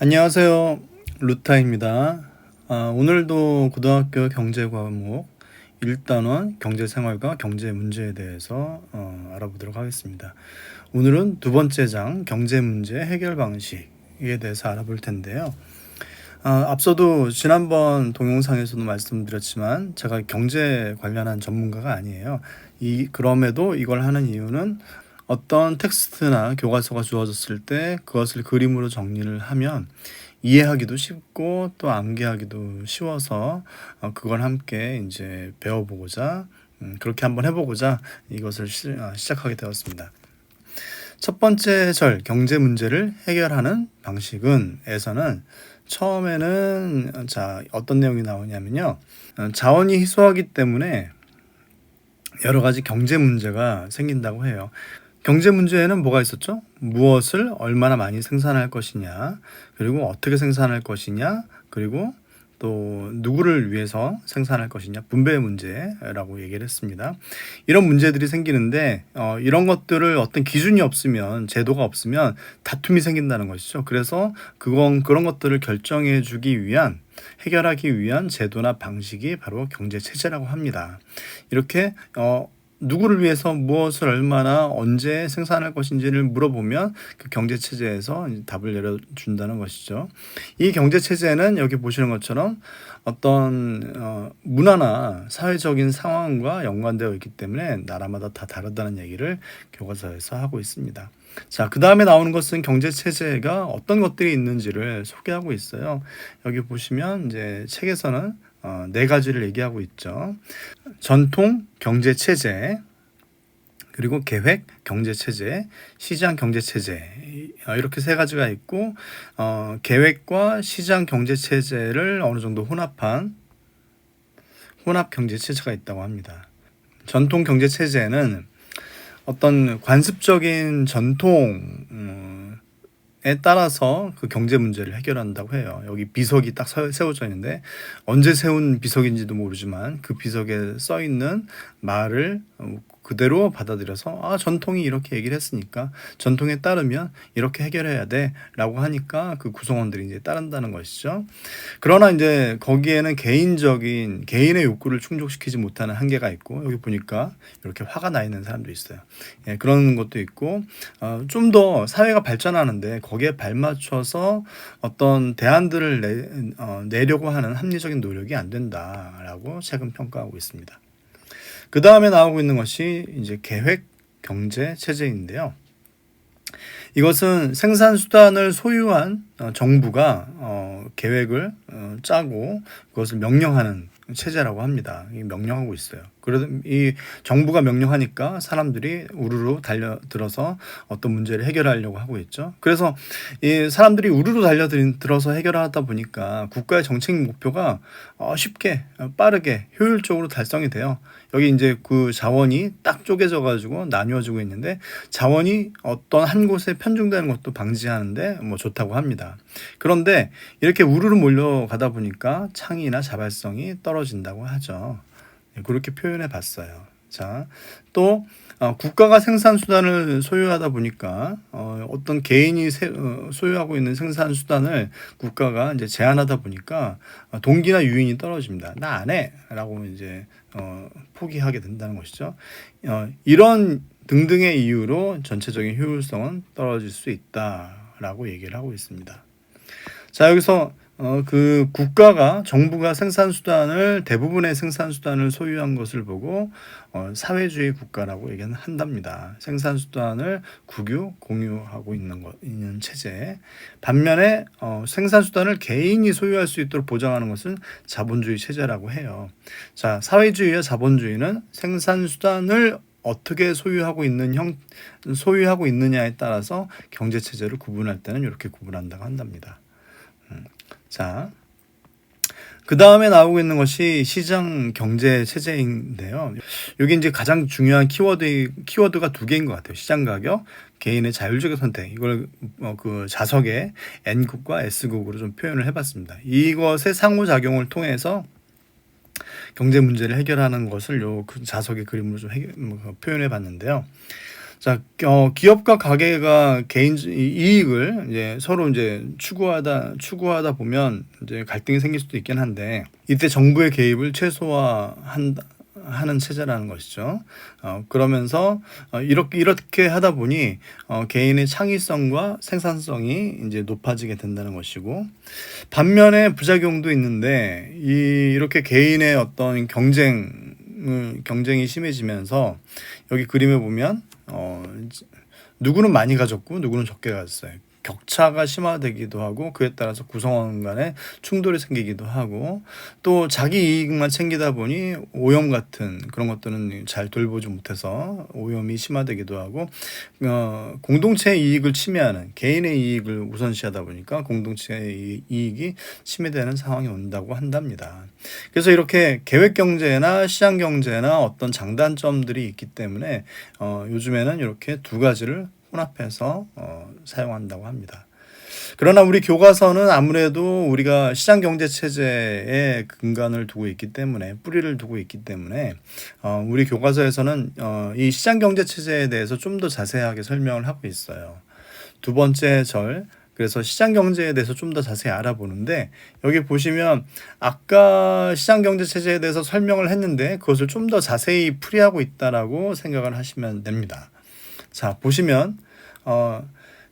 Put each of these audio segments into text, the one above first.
안녕하세요. 루타입니다. 아, 오늘도 고등학교 경제 과목 1단원 경제생활과 경제 문제에 대해서 어, 알아보도록 하겠습니다. 오늘은 두 번째 장 경제 문제 해결 방식에 대해서 알아볼 텐데요. 아, 앞서도 지난번 동영상에서도 말씀드렸지만 제가 경제 관련한 전문가가 아니에요. 이 그럼에도 이걸 하는 이유는 어떤 텍스트나 교과서가 주어졌을 때 그것을 그림으로 정리를 하면 이해하기도 쉽고 또 암기하기도 쉬워서 어, 그걸 함께 이제 배워보고자 음, 그렇게 한번 해보고자 이것을 시, 아, 시작하게 되었습니다. 첫 번째 절 경제 문제를 해결하는 방식은 에서는 처음에는 자 어떤 내용이 나오냐면요 어, 자원이 희소하기 때문에 여러 가지 경제 문제가 생긴다고 해요. 경제 문제에는 뭐가 있었죠? 무엇을 얼마나 많이 생산할 것이냐, 그리고 어떻게 생산할 것이냐, 그리고 또 누구를 위해서 생산할 것이냐 분배 문제라고 얘기를 했습니다. 이런 문제들이 생기는데 어, 이런 것들을 어떤 기준이 없으면 제도가 없으면 다툼이 생긴다는 것이죠. 그래서 그건 그런 것들을 결정해 주기 위한 해결하기 위한 제도나 방식이 바로 경제 체제라고 합니다. 이렇게 어, 누구를 위해서 무엇을 얼마나 언제 생산할 것인지를 물어보면 그 경제 체제에서 답을 내려준다는 것이죠. 이 경제 체제는 여기 보시는 것처럼 어떤 어, 문화나 사회적인 상황과 연관되어 있기 때문에 나라마다 다 다르다는 얘기를 교과서에서 하고 있습니다. 자, 그 다음에 나오는 것은 경제 체제가 어떤 것들이 있는지를 소개하고 있어요. 여기 보시면 이제 책에서는 어, 네 가지를 얘기하고 있죠. 전통 경제 체제, 그리고 계획 경제 체제, 시장 경제 체제 어, 이렇게 세 가지가 있고 어, 계획과 시장 경제 체제를 어느 정도 혼합한 혼합 경제 체제가 있다고 합니다. 전통 경제 체제는 어떤 관습적인 전통 음, 에 따라서 그 경제 문제를 해결한다고 해요. 여기 비석이 딱 세워져 있는데 언제 세운 비석인지도 모르지만 그 비석에 써 있는 말을 그대로 받아들여서 아 전통이 이렇게 얘기를 했으니까 전통에 따르면 이렇게 해결해야 돼라고 하니까 그 구성원들이 이제 따른다는 것이죠. 그러나 이제 거기에는 개인적인 개인의 욕구를 충족시키지 못하는 한계가 있고 여기 보니까 이렇게 화가 나 있는 사람도 있어요. 예, 그런 것도 있고 어, 좀 더 사회가 발전하는데 거기에 발맞춰서 어떤 대안들을 내, 어, 내려고 하는 합리적인 노력이 안 된다라고 최근 평가하고 있습니다. 그 다음에 나오고 있는 것이 이제 계획 경제 체제인데요. 이것은 생산 수단을 소유한 어, 정부가 어, 계획을 어, 짜고 그것을 명령하는 체제라고 합니다. 명령하고 있어요. 그래도 이 정부가 명령하니까 사람들이 우르르 달려들어서 어떤 문제를 해결하려고 하고 있죠. 그래서 이 사람들이 우르르 달려들어서 해결하다 보니까 국가의 정책 목표가 어, 쉽게 빠르게 효율적으로 달성이 돼요. 여기 이제 그 자원이 딱 쪼개져 가지고 나뉘어지고 있는데 자원이 어떤 한 곳에 편중되는 것도 방지하는데 뭐 좋다고 합니다. 그런데 이렇게 우르르 몰려가다 보니까 창의나 자발성이 떨어진다고 하죠. 네, 그렇게 표현해 봤어요. 자, 또 어, 국가가 생산 수단을 소유하다 보니까 어, 어떤 개인이 세, 어, 소유하고 있는 생산 수단을 국가가 이제 제한하다 보니까 어, 동기나 유인이 떨어집니다. 나 안 해라고 이제 어, 포기하게 된다는 것이죠. 어, 이런 등등의 이유로 전체적인 효율성은 떨어질 수 있다라고 얘기를 하고 있습니다. 자 여기서 어, 그 국가가 정부가 생산 수단을 대부분의 생산 수단을 소유한 것을 보고 어, 사회주의 국가라고 얘기한답니다. 생산 수단을 국유 공유하고 있는 것 있는 체제. 반면에 어, 생산 수단을 개인이 소유할 수 있도록 보장하는 것은 자본주의 체제라고 해요. 자, 사회주의와 자본주의는 생산 수단을 어떻게 소유하고 있는 형 소유하고 있느냐에 따라서 경제 체제를 구분할 때는 이렇게 구분한다고 한답니다. 음. 자, 그 다음에 나오고 있는 것이 시장 경제 체제인데요. 여기 이제 가장 중요한 키워드, 키워드가 두 개인 것 같아요. 시장 가격, 개인의 자율적인 선택. 이걸 어 그 자석의 N국과 S국으로 좀 표현을 해봤습니다. 이것의 상호작용을 통해서 경제 문제를 해결하는 것을 요그 자석의 그림으로 좀 해결, 뭐, 표현해 봤는데요. 자, 어, 기업과 가게가 개인 이익을 이제 서로 이제 추구하다 추구하다 보면 이제 갈등이 생길 수도 있긴 한데 이때 정부의 개입을 최소화한다. 하는 체제라는 것이죠. 어, 그러면서 어, 이렇게 이렇게 하다 보니 어, 개인의 창의성과 생산성이 이제 높아지게 된다는 것이고 반면에 부작용도 있는데 이 이렇게 개인의 어떤 경쟁 음, 경쟁이 심해지면서 여기 그림에 보면 어, 누구는 많이 가졌고 누구는 적게 가졌어요. 격차가 심화되기도 하고 그에 따라서 구성원 간에 충돌이 생기기도 하고 또 자기 이익만 챙기다 보니 오염 같은 그런 것들은 잘 돌보지 못해서 오염이 심화되기도 하고 어, 공동체의 이익을 침해하는 개인의 이익을 우선시하다 보니까 공동체의 이익이 침해되는 상황이 온다고 한답니다. 그래서 이렇게 계획 경제나 시장 경제나 어떤 장단점들이 있기 때문에 어, 요즘에는 이렇게 두 가지를 혼합해서 어, 사용한다고 합니다. 그러나 우리 교과서는 아무래도 우리가 시장 경제 체제에 근간을 두고 있기 때문에 뿌리를 두고 있기 때문에 어, 우리 교과서에서는 어, 이 시장 경제 체제에 대해서 좀 더 자세하게 설명을 하고 있어요. 두 번째 절 그래서 시장 경제에 대해서 좀 더 자세히 알아보는데 여기 보시면 아까 시장 경제 체제에 대해서 설명을 했는데 그것을 좀 더 자세히 풀이하고 있다라고 생각을 하시면 됩니다. 자, 보시면 어,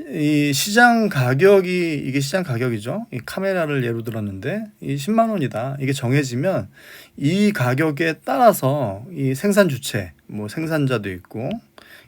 이 시장 가격이 이게 시장 가격이죠. 이 카메라를 예로 들었는데 이 10만 원이다. 이게 정해지면 이 가격에 따라서 이 생산 주체, 뭐 생산자도 있고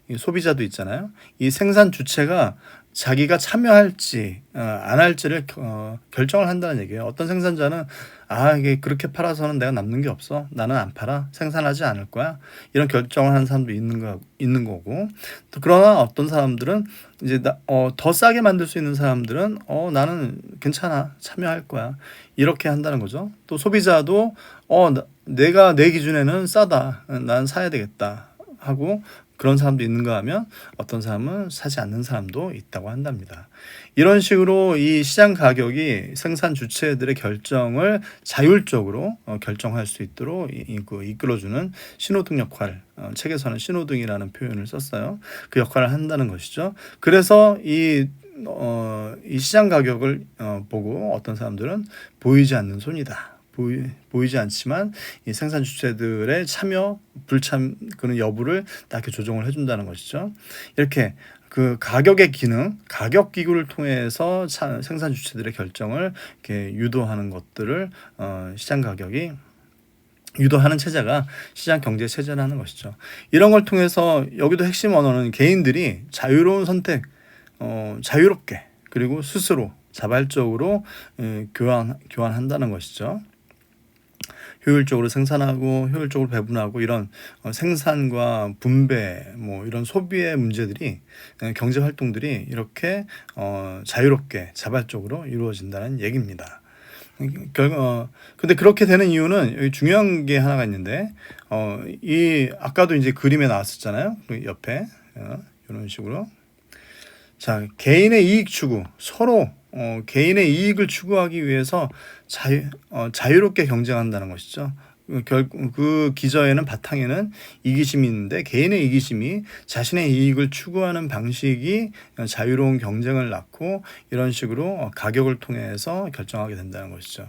이 소비자도 있잖아요. 이 생산 주체가 자기가 참여할지 어, 안 할지를 어, 결정을 한다는 얘기예요. 어떤 생산자는 아 이게 그렇게 팔아서는 내가 남는 게 없어. 나는 안 팔아. 생산하지 않을 거야. 이런 결정을 하는 사람도 있는 거 있는 거고. 또 그러나 어떤 사람들은 이제 나, 어, 더 싸게 만들 수 있는 사람들은 어 나는 괜찮아 참여할 거야 이렇게 한다는 거죠. 또 소비자도 어 나, 내가 내 기준에는 싸다. 난 사야 되겠다 하고 그런 사람도 있는가 하면 어떤 사람은 사지 않는 사람도 있다고 한답니다. 이런 식으로 이 시장 가격이 생산 주체들의 결정을 자율적으로 어, 결정할 수 있도록 그 이끌어주는 신호등 역할, 어, 책에서는 신호등이라는 표현을 썼어요. 그 역할을 한다는 것이죠. 그래서 이 어, 이 시장 가격을 어, 보고 어떤 사람들은 보이지 않는 손이다. 보이, 보이 지 않지만 이 생산 주체들의 참여 불참 그런 여부를 딱 조정을 해준다는 것이죠. 이렇게 그 가격의 기능, 가격 기구를 통해서 차, 생산 주체들의 결정을 이렇게 유도하는 것들을 어, 시장 가격이 유도하는 체제가 시장 경제 체제라는 것이죠. 이런 걸 통해서 여기도 핵심 언어는 개인들이 자유로운 선택, 어, 자유롭게 그리고 스스로 자발적으로 에, 교환 교환한다는 것이죠. 효율적으로 생산하고 효율적으로 배분하고 이런 어, 생산과 분배 뭐 이런 소비의 문제들이 어, 경제 활동들이 이렇게 어, 자유롭게 자발적으로 이루어진다는 얘기입니다. 결, 어, 근데 그렇게 되는 이유는 여기 중요한 게 하나가 있는데, 어, 이, 아까도 이제 그림에 나왔었잖아요. 그 옆에, 어, 이런 식으로. 자, 개인의 이익 추구. 서로 어, 개인의 이익을 추구하기 위해서 자유, 어, 자유롭게 경쟁한다는 것이죠. 그 결, 그 기저에는 바탕에는 이기심이 있는데 개인의 이기심이 자신의 이익을 추구하는 방식이 자유로운 경쟁을 낳고 이런 식으로 어, 가격을 통해서 결정하게 된다는 것이죠.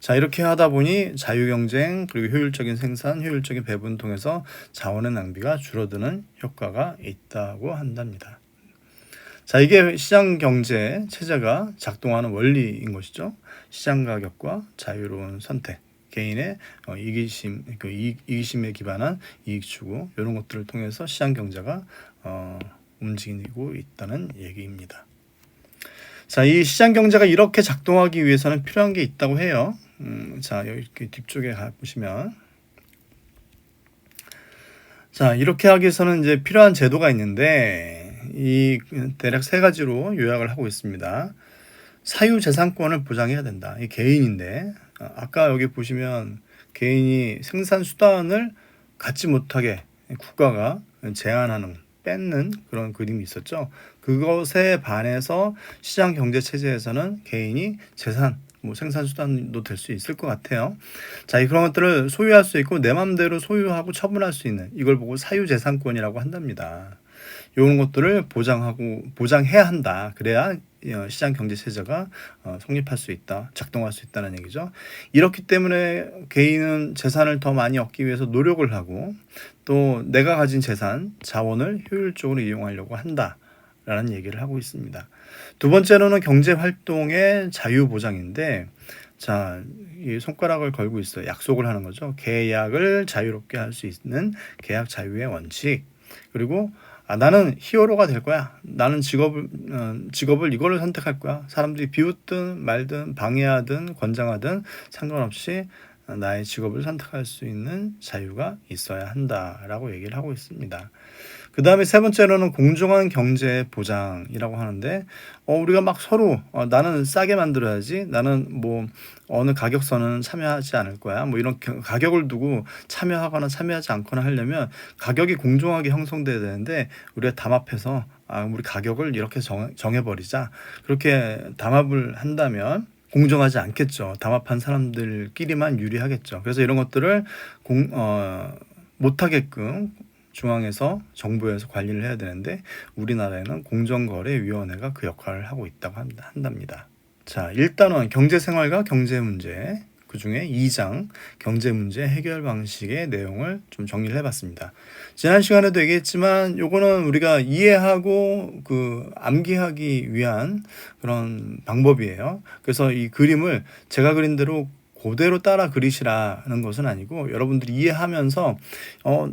자 이렇게 하다 보니 자유 경쟁 그리고 효율적인 생산 효율적인 배분 통해서 자원의 낭비가 줄어드는 효과가 있다고 한답니다. 자, 이게 시장 경제 체제가 작동하는 원리인 것이죠. 시장 가격과 자유로운 선택, 개인의 어, 이기심, 그 이기심에 기반한 이익 추구 이런 것들을 통해서 시장 경제가 어, 움직이고 있다는 얘기입니다. 자, 이 시장 경제가 이렇게 작동하기 위해서는 필요한 게 있다고 해요. 음, 자, 여기 뒤쪽에 가 보시면 자, 이렇게 하기 위해서는 이제 필요한 제도가 있는데 이 대략 세 가지로 요약을 하고 있습니다. 사유 재산권을 보장해야 된다. 이 개인인데 어, 아까 여기 보시면 개인이 생산 수단을 갖지 못하게 국가가 제한하는 뺏는 그런 그림이 있었죠. 그것에 반해서 시장 경제 체제에서는 개인이 재산 뭐 생산 수단도 될 수 있을 것 같아요. 자, 그런 것들을 소유할 수 있고 내 마음대로 소유하고 처분할 수 있는 이걸 보고 사유 재산권이라고 한답니다. 이런 것들을 보장하고 보장해야 한다. 그래야 어, 시장 경제 체제가 어, 성립할 수 있다, 작동할 수 있다는 얘기죠. 이렇기 때문에 개인은 재산을 더 많이 얻기 위해서 노력을 하고 또 내가 가진 재산, 자원을 효율적으로 이용하려고 한다 라는 얘기를 하고 있습니다. 두 번째로는 경제 활동의 자유 보장인데 자, 이 손가락을 걸고 있어요. 약속을 하는 거죠. 계약을 자유롭게 할 수 있는 계약 자유의 원칙. 그리고 아, 나는 히어로가 될 거야. 나는 직업을 어, 직업을 이걸로 선택할 거야. 사람들이 비웃든 말든 방해하든 권장하든 상관없이 나의 직업을 선택할 수 있는 자유가 있어야 한다라고 얘기를 하고 있습니다. 그 다음에 세 번째로는 공정한 경제 보장이라고 하는데, 어, 우리가 막 서로, 어, 나는 싸게 만들어야지, 나는 뭐, 어느 가격선은 참여하지 않을 거야. 뭐 이런 겨- 가격을 두고 참여하거나 참여하지 않거나 하려면 가격이 공정하게 형성돼야 되는데, 우리가 담합해서, 아, 우리 가격을 이렇게 정, 정해버리자. 그렇게 담합을 한다면, 공정하지 않겠죠. 담합한 사람들끼리만 유리하겠죠. 그래서 이런 것들을 공, 어, 못하게끔 중앙에서 정부에서 관리를 해야 되는데 우리나라에는 공정거래위원회가 그 역할을 하고 있다고 한답니다. 자, 일단은 경제생활과 경제 문제 그 중에 2장 경제 문제 해결 방식의 내용을 좀 정리를 해봤습니다. 지난 시간에도 얘기했지만 요거는 우리가 이해하고 그 암기하기 위한 그런 방법이에요. 그래서 이 그림을 제가 그린 대로 그대로 따라 그리시라는 것은 아니고 여러분들이 이해하면서 어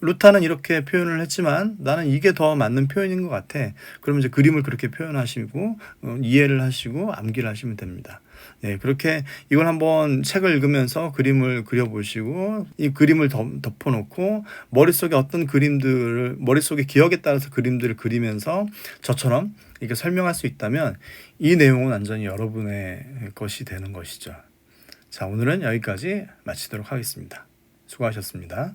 루타는 이렇게 표현을 했지만 나는 이게 더 맞는 표현인 것 같아. 그러면 이제 그림을 그렇게 표현하시고 어, 이해를 하시고 암기를 하시면 됩니다. 네, 그렇게 이걸 한번 책을 읽으면서 그림을 그려보시고 이 그림을 덮, 덮어놓고 머릿속에 어떤 그림들을 머릿속에 기억에 따라서 그림들을 그리면서 저처럼 이렇게 설명할 수 있다면 이 내용은 완전히 여러분의 것이 되는 것이죠. 자, 오늘은 여기까지 마치도록 하겠습니다. 수고하셨습니다.